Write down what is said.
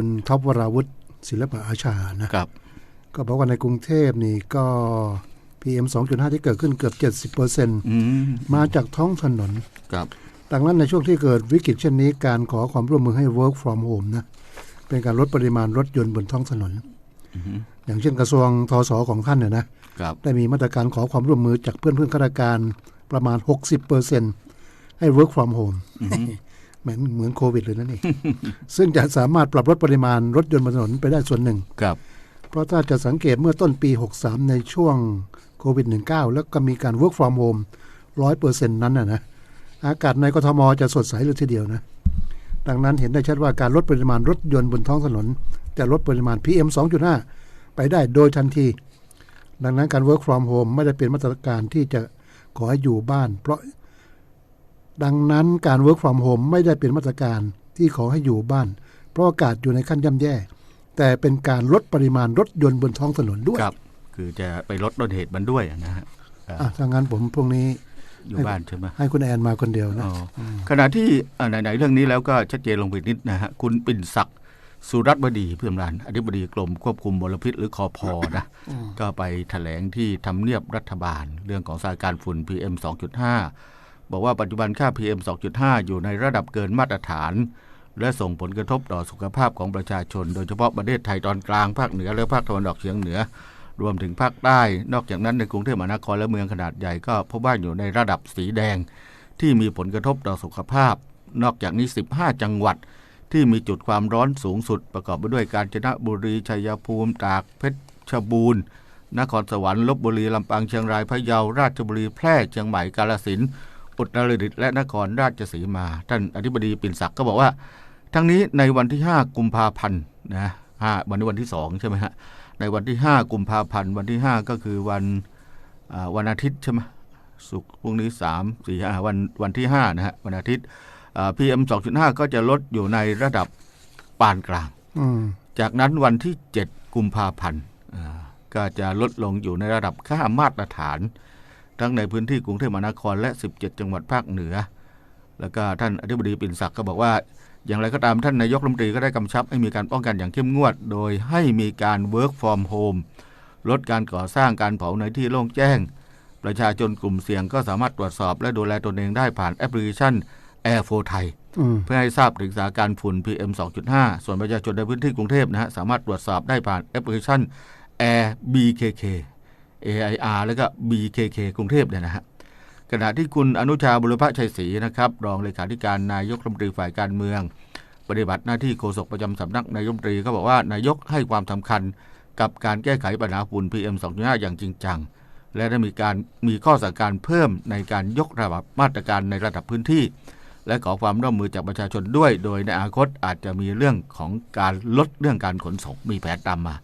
คุณท็อปวราวุฒิศิลปะอาชานะครับก็บอกว่าในกรุงเทพนี่ก็ PM 2.5 ที่เกิดขึ้นเกือบ 70%อืมมาจากท้องถนนครับดังนั้นในช่วงที่เกิดวิกฤตเช่นนี้การขอความร่วมมือให้ work from home นะเป็นการลดปริมาณรถยนต์บนท้องถนนอืมอย่างเช่นกระทรวงทศของท่านเนี่ยนะครับได้มีมาตรการขอความร่วมมือจากเพื่อนเพื่อนข้าราชการประมาณ 60%ให้ work from home เหมือนเหมือนโควิดเลยนะนี่ซึ่งจะสามารถปรับลดปริมาณรถยนต์บนถนนไปได้ส่วนหนึ่งครับ เพราะถ้าจะสังเกตเมื่อต้นปี 63 ในช่วงโควิด -19 แล้วก็มีการ work from home ร้อยเปอร์เซ็นต์นั้นนะนะอากาศในกทมจะสดใสเลยทีเดียวนะ ดังนั้นเห็นได้ชัดว่าการลดปริมาณรถยนต์บนท้องถนน จะลดปริมาณ PM 2.5 ไปได้โดยทันที ดังนั้นการ work from home ไม่ได้เป็นมาตรการที่จะขอให้อยู่บ้าน เพราะ ดังนั้นการ work from home ไม่ได้เป็นมาตรการที่ขอให้อยู่บ้าน เพราะอากาศอยู่ในขั้นย่ำแย่ แต่เป็นการลดปริมาณรถยนต์บนท้องถนนด้วยครับ คือจะไปลดต้นเหตุมันด้วยนะฮะอ่าอะถ้างั้นผมพรุ่งนี้อยู่บ้านใช่ไหมให้คุณแอนมาคนเดียวนะอ๋อขณะที่อ่าไหนๆเรื่องนี้แล้วก็ชัดเจนลงไปนิดนะฮะคุณปิ่นศักดิ์สุรัตน์บดีเพื่อนรานอธิบดีกรมควบคุมมลพิษหรือคอพอนะก็ไปแถลงที่ทำเนียบรัฐบาล เรื่องของสถานการณ์ฝุ่น PM 2.5 บอกว่าปัจจุบันค่า PM 2.5 อยู่ในระดับเกินมาตรฐาน และส่งผลกระทบต่อสุขภาพของประชาชน โดยเฉพาะประเทศไทยตอนกลางภาคเหนือและภาคตะวันออกเฉียงเหนือ รวมถึงภาคใต้ นอกจากนั้นในกรุงเทพมหานครและเมืองขนาดใหญ่ก็พบว่าอยู่ในระดับสีแดง ที่มีผลกระทบต่อสุขภาพ นอกจากนี้ 15 จังหวัดที่มีจุดความร้อนสูงสุด ประกอบไปด้วยกาญจนบุรีชัยภูมิตากเพชรชบูรณ์นครสวรรค์ลบบุรีลำปางเชียงรายพะเยาราชบุรีแพร่เชียงใหม่กาฬสินธุ์ อุตรดิตถ์และนครราชสีมา ท่านอธิบดีปิ่นศักดิ์ก็บอกว่า ทั้งนี้ในวันที่ 5 กุมภาพันธ์นะห้าวันนี้วันที่2ใช่ไหมฮะในวันที่ 5 กุมภาพันธ์วันที่ 5 ก็คือวันอ่าวันอาทิตย์ใช่ไหมศุกร์พรุ่งนี้3 4 5วันวันที่5นะฮะวันอาทิตย์พีเอ็ม2.5ก็จะลดอยู่ในระดับปานกลางอืมจากนั้นวันที่ 7 กุมภาพันธ์อ่าก็จะลดลงอยู่ในระดับค่ามาตรฐาน ทั้งในพื้นที่กรุงเทพมหานครและ 17 จังหวัดภาคเหนือ แล้วก็ท่านอธิบดีปิ่นศักดิ์ก็บอกว่า อย่างไรก็ตามท่านนายกรัฐมนตรีก็ได้กำชับให้มีการป้องกันอย่างเข้มงวด โดยให้มีการ work from home ลดการก่อสร้างการเผาในที่โล่งแจ้ง ประชาชนกลุ่มเสี่ยงก็สามารถตรวจสอบและดูแลตนเองได้ผ่านแอปพลิเคชัน Air 4 Thai อืมเพื่อให้ทราบถึงสถานการณ์ฝุ่น PM 2.5 ส่วนประชาชนในพื้นที่กรุงเทพนะฮะสามารถตรวจสอบได้ผ่านแอปพลิเคชัน Air BKK AIR แล้วก็ BKK กรุงเทพเนี่ยนะฮะขณะที่คุณอนุชาบุรพชัยศรีนะครับรองเลขาธิการนายกรัฐมนตรีฝ่ายการเมือง ปฏิบัติหน้าที่โฆษกประจำสำนักนายกรัฐมนตรีก็บอกว่านายกให้ความสำคัญกับการแก้ไขปัญหาฝุ่น PM 2.5 อย่างจริงจัง และได้มีการมีข้อสั่งการเพิ่มในการยกระดับมาตรการในระดับพื้นที่ และขอความร่วมมือจากประชาชนด้วย โดยในอนาคตอาจจะมีเรื่องของการลดเรื่องการขนส่งมีแผนตามมา